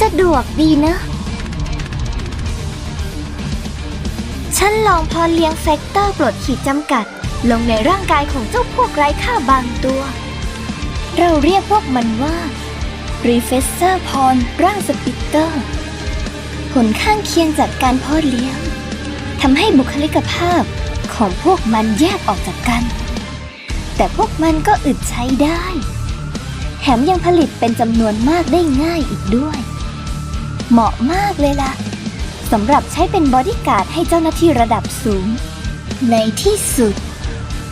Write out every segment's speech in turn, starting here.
สะดวกดีนะ ฉันลองพอเลี้ยงเฟกเตอร์ปลดขีดจำกัด ลงในร่างกายของเจ้าพวกไร้ค่าบางตัว เราเรียกพวกมันว่ารีเฟสเซอร์พรร่างสปิตเตอร์ ผลข้างเคียงจากการพาะเลี้ยงทำให้บุคลิกภาพของพวกมันแยกออกจากกัน แต่พวกมันก็อึดใช้ได้ แถมยังผลิตเป็นจำนวนมากได้ง่ายอีกด้วย เหมาะมากเลยล่ะสำหรับใช้เป็นบอดี้การ์ดให้เจ้าหน้าที่ระดับสูง ในที่สุด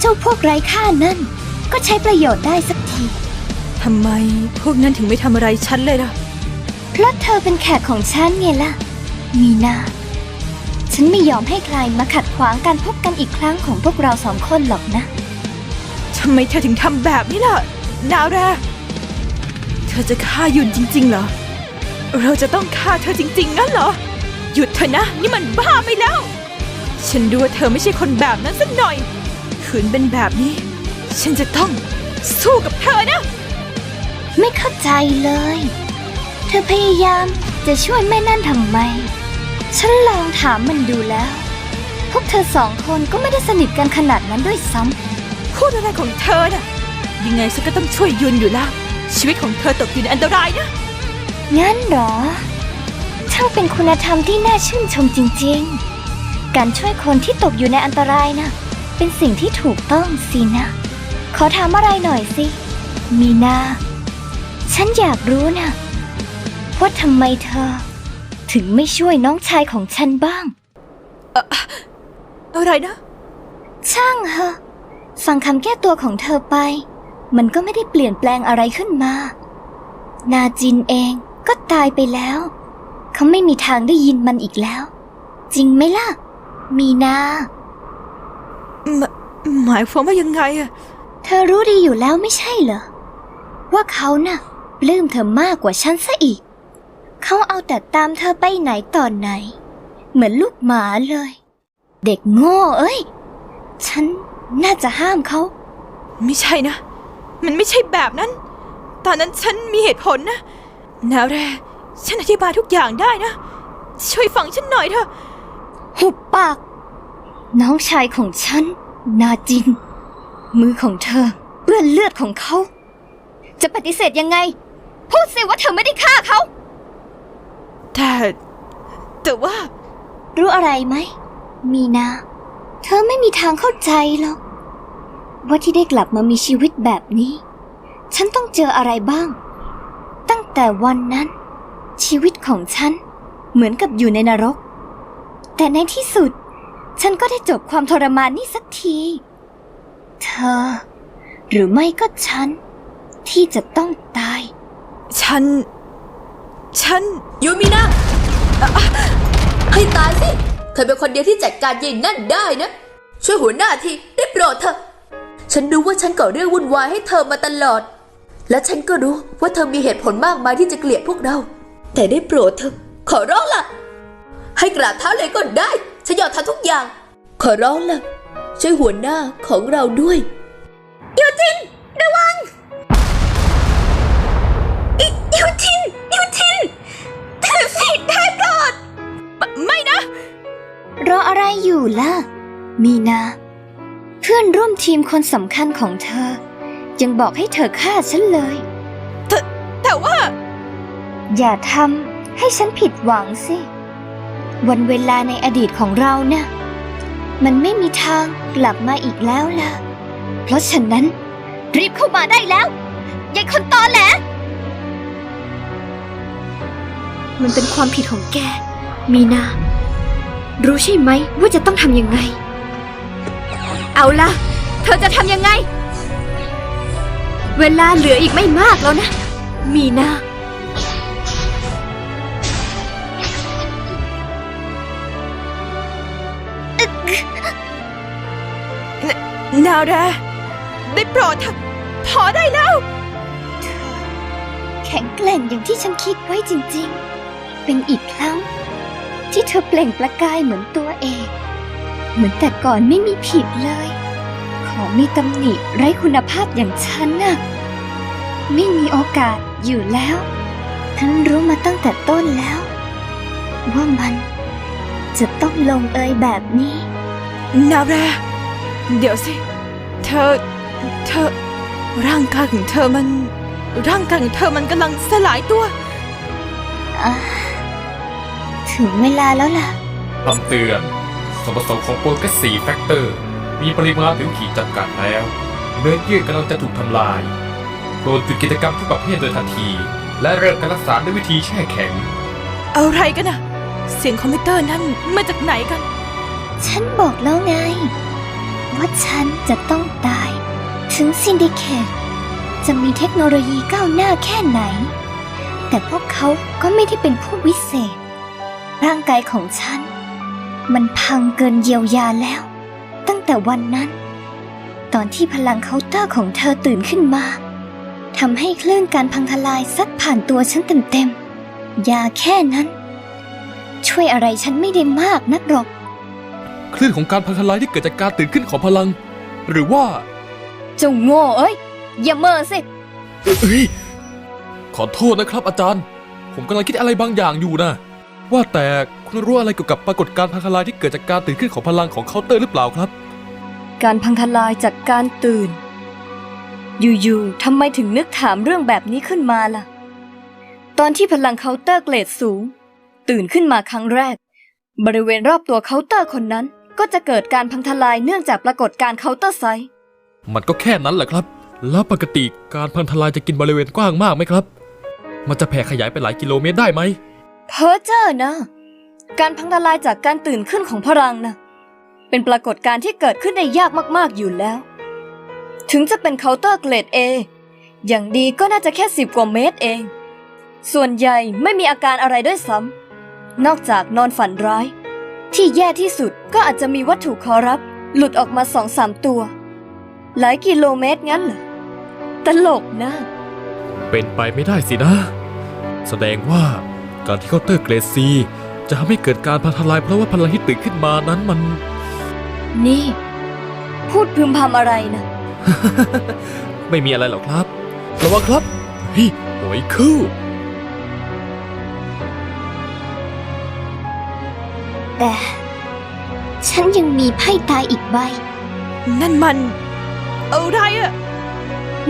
เจ้าพวกไร้ค่านั่น ก็ใช้ประโยชน์ได้สักที ทำไมพวกนั้นถึงไม่ทำอะไรฉันเลยล่ะ เพราะเธอเป็นแขกของฉันไงล่ะ มีนาฉันไม่ยอมให้ใครมาขัดขวางการพบกันอีกครั้งของพวกเราสองคนหรอกนะ ทำไมเธอถึงทำแบบนี้ล่ะนาวแรเธอจะฆ่ายุนจริงๆเหรอ เราจะต้องฆ่าเธอจริง ๆ งั้นเหรอ หยุดเถอะนะ นี่มันบ้าไปแล้ว ฉันรู้ว่าเธอไม่ใช่คนแบบนั้นสักหน่อย ขืนเป็นแบบนี้ ฉันจะต้องสู้กับเธอนะ ไม่เข้าใจเลย เธอพยายามจะช่วยแม่นั่นทำไม ฉันลองถามมันดูแล้ว พวกเธอสองคนก็ไม่ได้สนิทกันขนาดนั้นด้วยซ้พูดอะไรของเธอน่ะ ยังไงฉันก็ต้องช่วยยุนอยู่แล้ว ชีวิตของเธอตกอยู่ในอันตรายนะำ งั้นเหรอ ช่างเป็นคุณธรรมที่น่าชื่นชมจริงๆ การช่วยคนที่ตกอยู่ในอันตรายนะ เป็นสิ่งที่ถูกต้องสินะ ขอถามอะไรหน่อยสิ มีนา ฉันอยากรู้นะว่าทำไมเธอ ถึงไม่ช่วยน้องชายของฉันบ้าง อะไรนะ ช่างเหอะฟังคำแก้ตัวของเธอไป มันก็ไม่ได้เปลี่ยนแปลงอะไรขึ้นมา นาจินเอง ก็ตายไปแล้ว เขาไม่มีทางได้ยินมันอีกแล้ว จริงไหมล่ะ มีนา หมหมายความว่ายังไงอะเธอรู้ดีอยู่แล้วไม่ใช่เหรอ ว่าเขาน่ะปลื้มเธอมากกว่าฉันซะอีก เขาเอาแต่ตามเธอไปไหนตอนไหน เหมือนลูกหมาเลย เด็กโง่เอ้ย ฉันน่าจะห้ามเขา ไม่ใช่นะ มันไม่ใช่แบบนั้น ตอนนั้นฉันมีเหตุผลนะ นาวแรฉันอธิบายทุกอย่างได้นะ ช่วยฟังฉันหน่อยเถอะ หุบปาก น้องชายของฉัน นาจิน มือของเธอเปื้อนเลือดของเขา จะปฏิเสธยังไง พูดสิว่าเธอไม่ได้ฆ่าเขา แต่แต่ว่า รู้อะไรไหม มีนา เธอไม่มีทางเข้าใจหรอก ว่าที่ได้กลับมามีชีวิตแบบนี้ ฉันต้องเจออะไรบ้างตั้ง แต่วันนั้น ชีวิตของฉันเหมือนกับอยู่ในนรก แต่ในที่สุด ฉันก็ได้จบความทรมานนี้สักที เธอ หรือไม่ก็ฉัน ที่จะต้องตาย ฉัน ฉัน ยูมินะอะอะให้ตายสิ เธอเป็นคนเดียวที่จัดการยายนั่นได้นะ ช่วยหัวหน้าทีได้โปรดเถอะ ฉันรู้ว่าฉันก่อเรื่องวุ่นวายให้เธอมาตลอด และฉันก็รู้ว่าเธอมีเหตุผลมากมายที่จะเกลียดพวกเรา แต่ได้โปรดเถอะขอร้องล่ะ ให้กราบเท้าเลยก็ได้ฉันยอมทำทุกอย่าง ขอร้องล่ะ ช่วยหัวหน้าของเราด้วยยูจินระวังอิยูจินยูจินตื่นสิได้โปรดไม่นะ รออะไรอยู่ล่ะ มีนา เพื่อนร่วมทีมคนสำคัญของเธอ ยังบอกให้เธอฆ่าฉันเลย แต่แต่ว่า อย่าทำให้ฉันผิดหวังสิ วันเวลาในอดีตของเรานะ่ะมันไม่มีทางกลับมาอีกแล้วล่ะ เพราะฉะนั้น รีบเข้ามาได้แล้วยายคนตอแหลมันเป็นความผิดของแก มีนา รู้ใช่ไหมว่าจะต้องทำยังไง เอาล่ะ เธอจะทำยังไง เวลาเหลืออีกไม่มากแล้วนะ มีนานาวแรได้โปรดเถอะพอได้แล้ว แข็งแกร่งอย่างที่ฉันคิดไว้จริงๆ เป็นอีกครั้ง ที่เธอเปล่งประกายเหมือนตัวเอง เหมือนแต่ก่อนไม่มีผิดเลย ของมีตำหนิไร้คุณภาพอย่างฉันน่ะไม่มีโอกาสอยู่แล้วฉันรู้มาตั้งแต่ต้นแล้ว ว่ามันจะต้องลงเอยแบบนี้ นาแรเดี๋ยวสิ เธอ เธอ ร่างกายของเธอมัน ร่างกายของเธอมันกำลังสลายตัวอ่าถึงเวลาแล้วล่ะ คำเตือนส่วนผสมของโปรแกสีแฟกเตอร์ มีปริมาณถึงขีดจำกัดแล้ว เนื้อเยื่อกำลังจะถูกทำลายโปรดหยุดกิจกรรมทุกประเภทโดยทันที และเริ่มการรักษาด้วยวิธีแช่แข็ง อะไรกันอะเสียงคอมพิวเตอร์นั่นมาจากไหนกัน ฉันบอกแล้วไง ว่าฉันจะต้องตาย ถึงซินดิเคตจะมีเทคโนโลยีก้าวหน้าแค่ไหน แต่พวกเขาก็ไม่ได้เป็นผู้วิเศษ ร่างกายของฉัน มันพังเกินเยียวยาแล้วตั้ง แต่วันนั้น ตอนที่พลังเคาน์เตอร์ของเธอตื่นขึ้นมาทำให้คลื่นการพังทลายซัดผ่านตัวฉันเต็มๆยาแค่นั้น ช่วยอะไรฉันไม่ได้มากนักหรอก คลื่นของการพังทลายที่เกิดจากการตื่นขึ้นของพลัง หรือว่าเจ้าโง่เอ้ยอย่าเมอสิเอ้ยขอโทษนะครับอาจารย์ ผมกำลังคิดอะไรบางอย่างอยู่นะว่าแต่คุณรู้อะไรเกี่ยวกับปรากฏการณ์พังทลายที่เกิดจากการตื่นขึ้นของพลังของเคาน์เตอร์หรือเปล่าครับ การพังทลายจากการตื่น อยู่ๆทำไมถึงนึกถามเรื่องแบบนี้ขึ้นมาล่ะ ตอนที่พลังเคาน์เตอร์เกรดสูง ตื่นขึ้นมาครั้งแรก บริเวณรอบตัวเคาน์เตอร์คนนั้น ก็จะเกิดการพังทลายเนื่องจากปรากฏการณ์เคาน์เตอร์ไซด์มันก็แค่นั้นแหละครับ แล้วปกติการพังทลายจะกินบริเวณกว้างมากไหมครับ มันจะแผ่ขยายไปหลายกิโลเมตรได้ไหม เพอเจอร์นะ การพังทลายจากการตื่นขึ้นของพลังนะ เป็นปรากฏการณ์ที่เกิดขึ้นได้ยากมากๆอยู่แล้ว ถึงจะเป็นเคาน์เตอร์เกรด A อย่างดีก็น่าจะแค่สิบกว่าเมตรเอง ส่วนใหญ่ไม่มีอาการอะไรด้วยซ้ำนอกจากนอนฝันร้าย ที่แย่ที่สุดก็อาจจะมีวัตถุคอรับ หลุดออกมาสองสามตัว หลายกิโลเมตรงั้นเหรอตลกนะ เป็นไปไม่ได้สินะ แสดงว่าการที่เคาน์เตอร์เกรดซีจะทำให้เกิดการพังทลายเพราะว่าพลังที่ตื่นขึ้นมานั้นมัน นี่ พูดพึมพำอะไรนะ ไม่มีอะไรหรอกครับ ระวังครับเฮ้ยโอยคู่ แต่ ฉันยังมีไพ่ตายอีกใบ นั่นมันอะไรอะ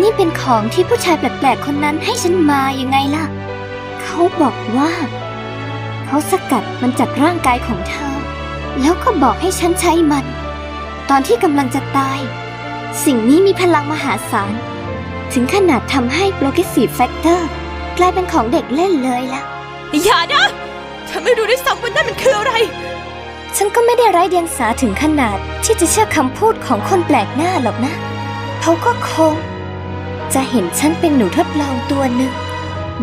นี่เป็นของที่ผู้ชายแปลกๆคนนั้นให้ฉันมายังไงล่ะ เขาบอกว่า เขาสกัดมันจากร่างกายของเธอ แล้วก็บอกให้ฉันใช้มัน ตอนที่กำลังจะตาย สิ่งนี้มีพลังมหาศาล ถึงขนาดทำให้ Progressive Factor กลายเป็นของเด็กเล่นเลยล่ะ อย่านะเธอไม่รู้ด้วยซ้ำว่านั่นมันคืออะไร ฉันก็ไม่ได้ไร้เดียงสาถึงขนาดที่จะเชื่อคำพูดของคนแปลกหน้าหรอกนะ เขาก็คง จะเห็นฉันเป็นหนูทดลองตัวหนึ่ง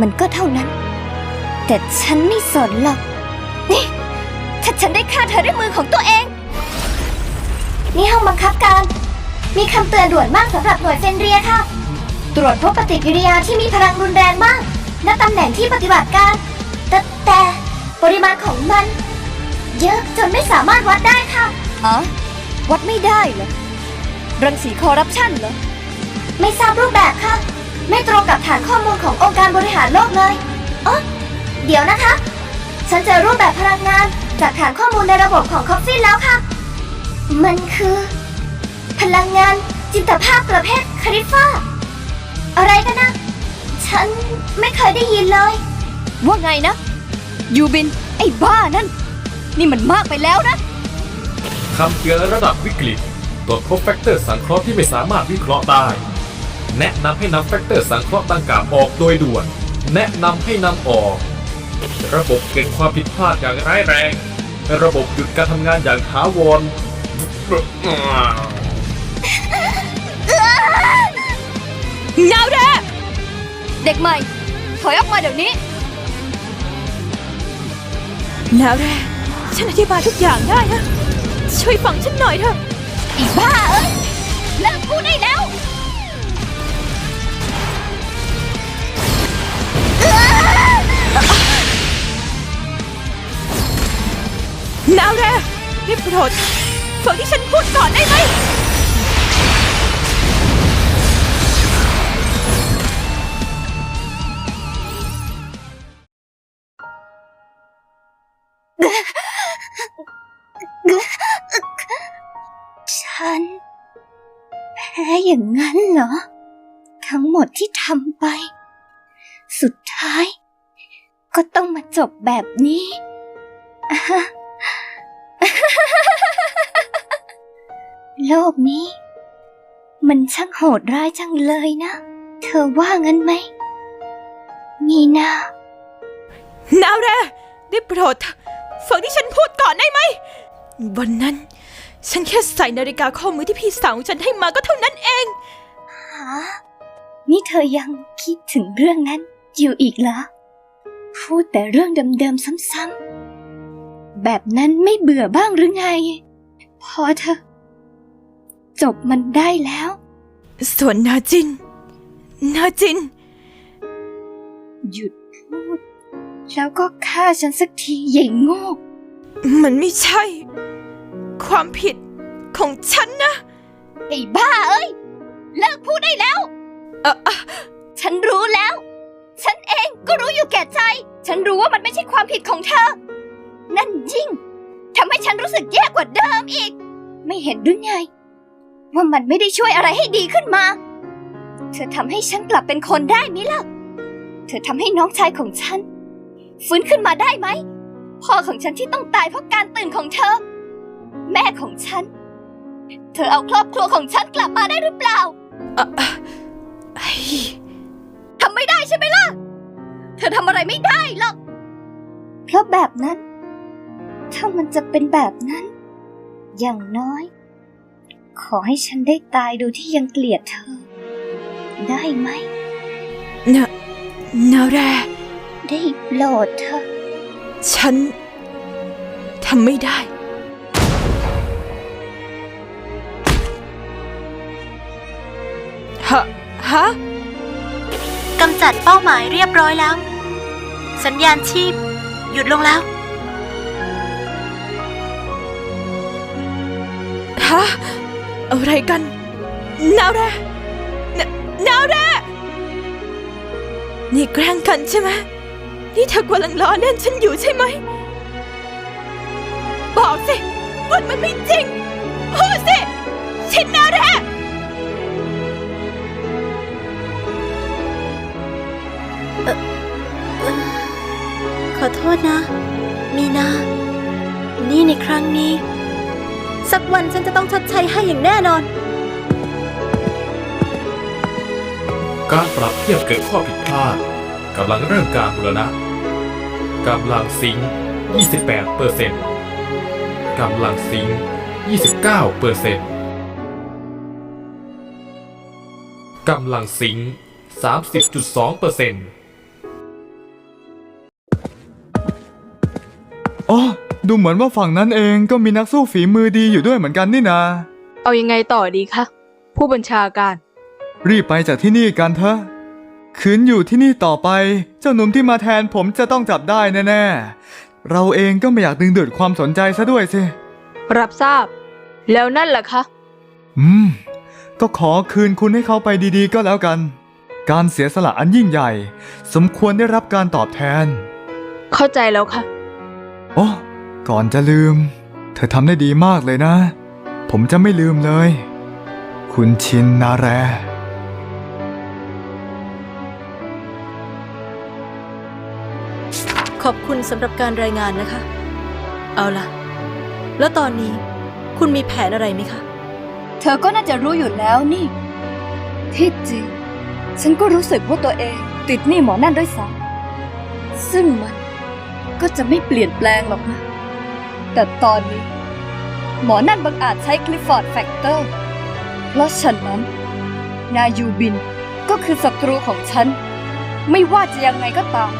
มันก็เท่านั้น แต่ฉันไม่สนหรอก นี่ ถ้าฉันได้ฆ่าเธอด้วยมือของตัวเอง นี่ห้องบังคับการ มีคำเตือนด่วนมากสำหรับหน่วยเฟนเรียค่ะ ตรวจพบปฏิกิริยาที่มีพลังรุนแรงมากณตำแหน่งที่ปฏิบัติการ แต่แต่ปริมาณของมัน เยอะจนไม่สามารถวัดได้ค่ะ อ๋อ วัดไม่ได้เหรอ รังสีคอร์รัปชันเหรอ ไม่ทราบรูปแบบค่ะ ไม่ตรงกับฐานข้อมูลขององค์การบริหารโลกเลยอ๋อเดี๋ยวนะคะ ฉันเจอรูปแบบพลังงาน จากฐานข้อมูลในระบบของคอฟฟี่แล้วค่ะ มันคือ พลังงานจินตภาพประเภทคาริฟ้าอะไรกันนะ ฉันไม่เคยได้ยินเลย ว่าไงนะ ยูบิน ไอ้บ้านั่น นี่มันมากไปแล้วนะ คำเตือนระดับวิกฤตตรวจพบแฟกเตอร์สังเคราะห์ที่ไม่สามารถวิเคราะห์ได้ แนะนำให้นำแฟกเตอร์สังเคราะห์ดังกล่าวออกโดยด่วน แนะนำให้นำออก ระบบเกิดความผิดพลาดอย่างร้ายแรง ระบบหยุดการทำงานอย่างถาวร นาแรเด็กใหม่ถอยออกมาเดี๋ยวนี้นาแรฉันอธิบายทุกอย่างได้นะ ช่วยฟังฉันหน่อยเถอะอีบ้าเอ้ยเลิกพูดได้แล้วนาแรได้โปรดฟังที่ฉัน พูดก่อนได้ไหม ฉัน แพ้อย่างนั้นเหรอ ทั้งหมดที่ทำไป สุดท้าย ก็ต้องมาจบแบบนี้อะ โลกนี้ มันช่างโหดร้ายจังเลยนะ เธอว่างั้นไหม มีนานาแรได้โปรดเถอะฟังที่ฉันพูดก่อนได้ไหม วันนั้น ฉันแค่ใส่นาฬิกาข้อมือที่พี่สาวของฉันให้มาก็เท่านั้นเองฮะนี่เธอยังคิดถึงเรื่องนั้นอยู่อีกเหรอ พูดแต่เรื่องเดิมๆซ้ำๆแบบนั้นไม่เบื่อบ้างหรือไง พอเธอะ จบมันได้แล้ว ส่วนนาจิน นาจิน หยุดพูด แล้วก็ฆ่าฉันสักทีใหญ่โง่มันไม่ใช่ ความผิดของฉันนะ ไอ้บ้าเอ้ย เลิกพูดได้แล้ว เอ่ออะฉันรู้แล้ว ฉันเองก็รู้อยู่แก่ใจ ฉันรู้ว่ามันไม่ใช่ความผิดของเธอ นั่นยิ่งทำให้ฉันรู้สึกแย่กว่าเดิมอีก ไม่เห็นหรือไง ว่ามันไม่ได้ช่วยอะไรให้ดีขึ้นมา เธอทำให้ฉันกลับเป็นคนได้ไหมล่ะ เธอทำให้น้องชายของฉัน ฟื้นขึ้นมาได้ไหม พ่อของฉันที่ต้องตายเพราะการตื่นของเธอ แม่ของฉัน เธอเอาครอบครัวของฉันกลับมาได้หรือเปล่าอะอ่อทำไม่ได้ใช่ไหมล่ะ เธอทำอะไรไม่ได้หรอก เพราะแบบนั้น ถ้ามันจะเป็นแบบนั้น อย่างน้อย ขอให้ฉันได้ตายโดยที่ยังเกลียดเธอ ได้ไหมนานาแรได้โปรดเธอะฉันทำไม่ได้ ฮะ ฮะ กำจัดเป้าหมายเรียบร้อยแล้ว สัญญาณชีพ หยุดลงแล้ว ฮะ อะไรกัน นาแรนานาแรนี่แกล้งกันใช่ไหมนี่เธอกำลังล้อเล่นฉันอยู่ใช่ไหม บอกสิว่ามันไม่จริง พูดสิ ชินนาแรขอโทษนะ มีนา นี่ในครั้งนี้ สักวันฉันจะต้องชดใช้ให้อย่างแน่นอน การปรับเทียบเกิดข้อผิดพลาดกำลังเริ่มการบูรณะกำลังซิงค์28เปอร์เซ็นต์กำลังซิงค์29เปอร์เซ็นต์กำลังซิงค์30.2เปอร์เซ็นต์อ๋อ ดูเหมือนว่าฝั่งนั้นเองก็มีนักสู้ฝีมือดีอยู่ด้วยเหมือนกันนี่นา เอายังไงต่อดีคะ ผู้บัญชาการ รีบไปจากที่นี่กันเถอะขืนอยู่ที่นี่ต่อไป เจ้าหนุ่มที่มาแทนผมจะต้องจับได้แน่ๆ เราเองก็ไม่อยากดึงดูดความสนใจซะด้วยสิ รับทราบ แล้วนั่นล่ะคะ อืม ก็ขอคืนคุณให้เขาไปดีๆ ก็แล้วกัน การเสียสละอันยิ่งใหญ่ สมควรได้รับการตอบแทน เข้าใจแล้วค่ะ โอ้ ก่อนจะลืม เธอทำได้ดีมากเลยนะ ผมจะไม่ลืมเลย คุณชินนาแรขอบคุณสำหรับการรายงานนะคะ เอาล่ะ แล้วตอนนี้คุณมีแผนอะไรไหมคะ เธอก็น่าจะรู้อยู่แล้วนี่ ที่จริง ฉันก็รู้สึกว่าตัวเองติดหนี้หมอนั่นด้วยซ้ำซึ่งมันก็จะไม่เปลี่ยนแปลงหรอกนะ แต่ตอนนี้ หมอนั่นบังอาจใช้คลิฟฟอร์ดแฟกเตอร์ เพราะฉะนั้น นายูบินก็คือศัตรูของฉัน ไม่ว่าจะยังไงก็ตาม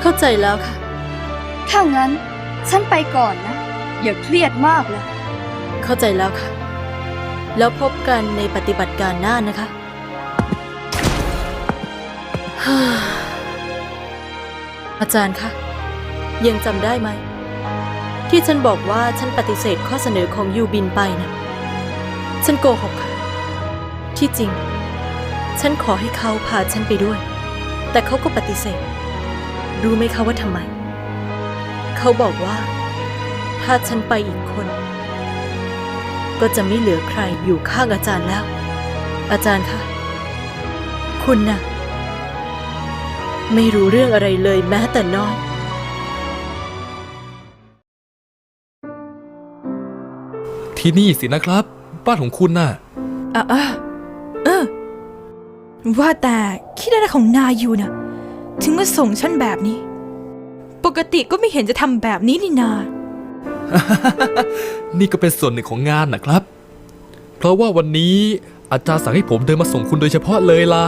เข้าใจแล้วค่ะ ถ้างั้น ฉันไปก่อนนะ อย่าเครียดมากเลยเข้าใจแล้วค่ะ แล้วพบกันในปฏิบัติการหน้านะคะฮ่าอาจารย์คะยังจำได้ไหม ที่ฉันบอกว่าฉันปฏิเสธข้อเสนอของยูบินไปนะฉันโกหกค่ะที่จริง ฉันขอให้เขาพาฉันไปด้วย แต่เขาก็ปฏิเสธ รู้ไหมคะว่าทำไม เขาบอกว่า ถ้าฉันไปอีกคน ก็จะไม่เหลือใครอยู่ข้างอาจารย์แล้ว อาจารย์คะคุณน่ะ ไม่รู้เรื่องอะไรเลยแม้แต่น้อย ที่นี่สินะครับ บ้านของคุณน่ะอะอะเออ ว่าแต่คิดอะไรของนายอยู่น่ะถึงมาส่งฉันแบบนี้ ปกติก็ไม่เห็นจะทำแบบนี้นี่นา นี่ก็เป็นส่วนหนึ่งของงานนะครับ เพราะว่าวันนี้อาจารย์สั่งให้ผมเดินมาส่งคุณโดยเฉพาะเลยล่ะ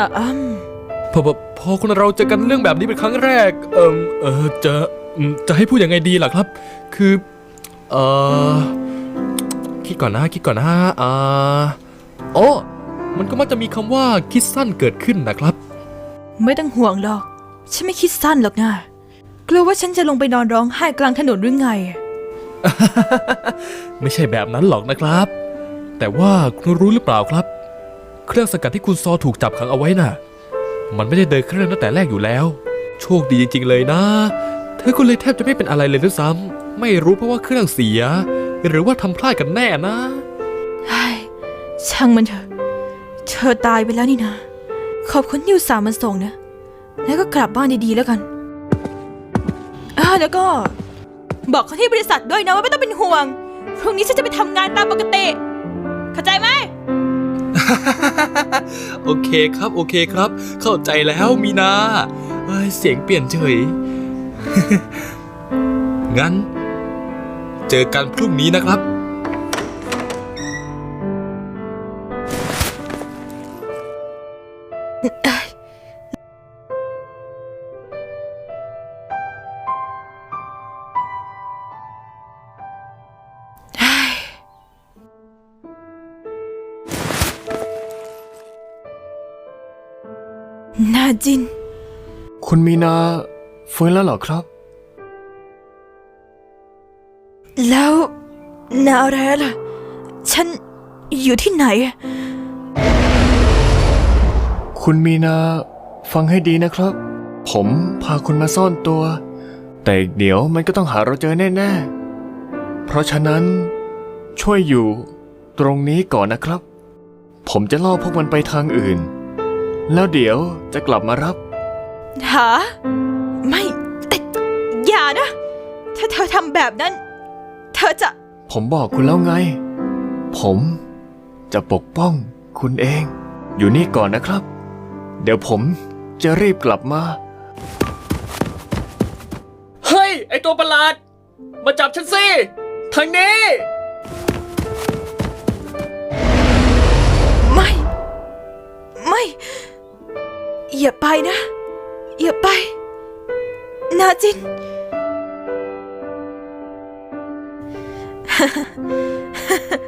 อะอืมพอพอพอคนเราเจอกันเรื่องแบบนี้เป็นครั้งแรก เออเออจะอืมจะให้พูดยังไงดีล่ะครับ คือ เออ คิดก่อนนะคิดก่อนนะอ่าอ๋อมันก็มักจะมีคำว่าคิดสั้นเกิดขึ้นนะครับ ไม่ต้องห่วงหรอก ฉันไม่คิดสั้นหรอกนะกลัวว่าฉันจะลงไปนอนร้องไห้กลางถนนหรือไง ไม่ใช่แบบนั้นหรอกนะครับ แต่ว่าคุณรู้หรือเปล่าครับ เครื่องสกัดที่คุณซอถูกจับขังเอาไว้น่ะ มันไม่ได้เดินเครื่องตั้งแต่แรกอยู่แล้ว โชคดีจริง ๆ เลยนะ เธอก็เลยแทบจะไม่เป็นอะไรเลยด้วยซ้ำไม่รู้เพราะว่าเครื่องเสีย หรือว่าทำพลาดกันแน่นะไอ้ช่างมันเถอะ เธอตายไปแล้วนี่นะ ขอบคุณที่อุตส่าห์มาส่งนะ แล้วก็กลับบ้านดีๆแล้วกันอ่าแล้วก็ บอกเขาที่บริษัทด้วยนะว่าไม่ต้องเป็นห่วง พรุ่งนี้ฉันจะไปทำงานตามปกติ เข้าใจไหม โอเคครับโอเคครับ เข้าใจแล้วมีนาเอ้ยเสียงเปลี่ยนเฉย งั้น เจอกันพรุ่งนี้นะครับนาจิน คุณมีนาฟื้นแล้วเหรอครับ นาแรล่ะ ฉันอยู่ที่ไหน คุณมีนา ฟังให้ดีนะครับ ผมพาคุณมาซ่อนตัว แต่อีกเดี๋ยวมันก็ต้องหาเราเจอแน่ๆ เพราะฉะนั้น ช่วยอยู่ตรงนี้ก่อนนะครับ ผมจะล่อพวกมันไปทางอื่น แล้วเดี๋ยวจะกลับมารับหาไม่เอ๊ะอย่านะ ถ้าเธอทำแบบนั้น เธอจะ ผมบอกคุณแล้วไง ผมจะปกป้องคุณเอง อยู่นี่ก่อนนะครับ เดี๋ยวผมจะรีบกลับมา เฮ้ย ไอตัวประหลาด มาจับฉันสิทางนี้ ไม่ ไม่ อย่าไปนะ อย่าไป นาจิน 呵呵呵呵